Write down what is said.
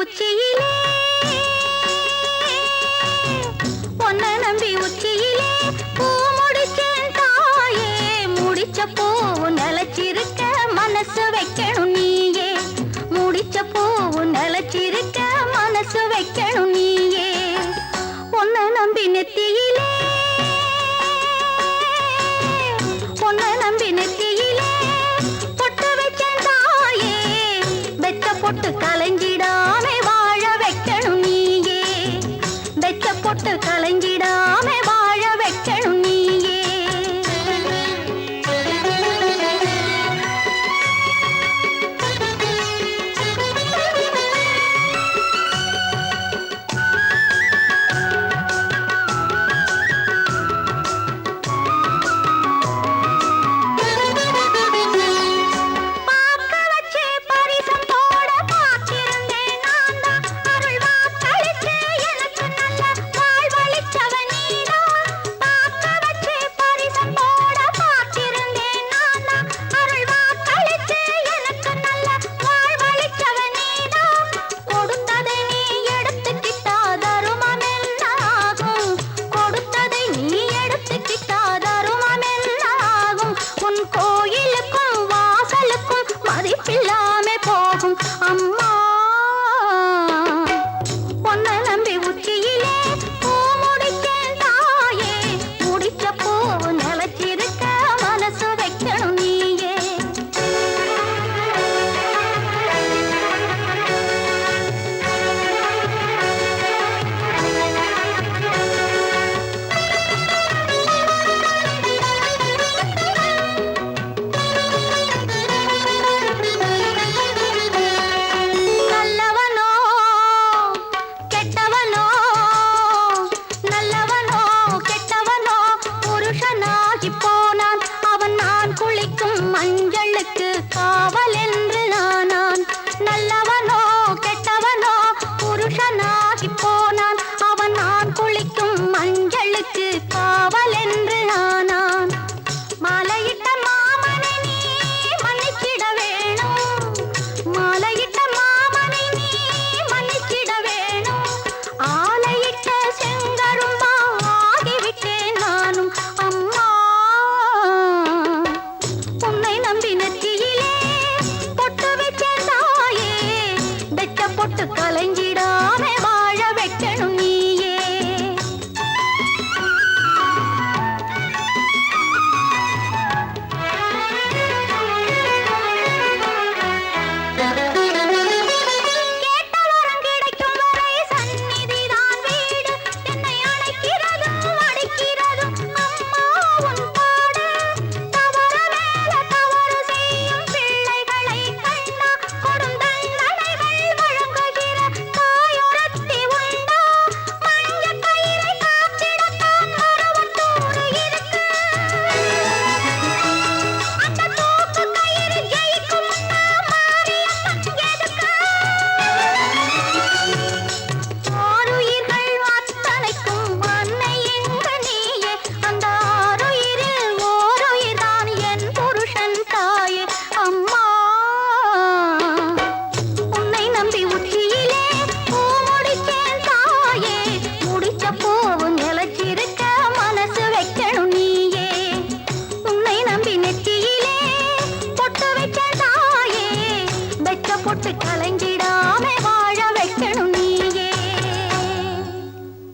உச்சியிலே. பொன்ன நம்பி உச்சியிலே பூ முடிச்சேன் தாயே. முடிச்ச பூவு நிலச்சிருக்க மனசு வைக்கணும் நீயே. முடிச்ச பூவு நிலச்சிருக்க மனசு வைக்கணும் நீயே. பொன்ன நம்பி நெத்தியிலே கலங்கிடாமே வாழ வைக்கணும் நீயே. வெச்ச பொட்டு கலங்கி எனக்கு காவல் என்று ஆனான் நல்லவனோ கெட்டவனோ புருஷனாகி போனான். அவன் நான் குளிக்கும் மஞ்சளுக்கு காவல் என்று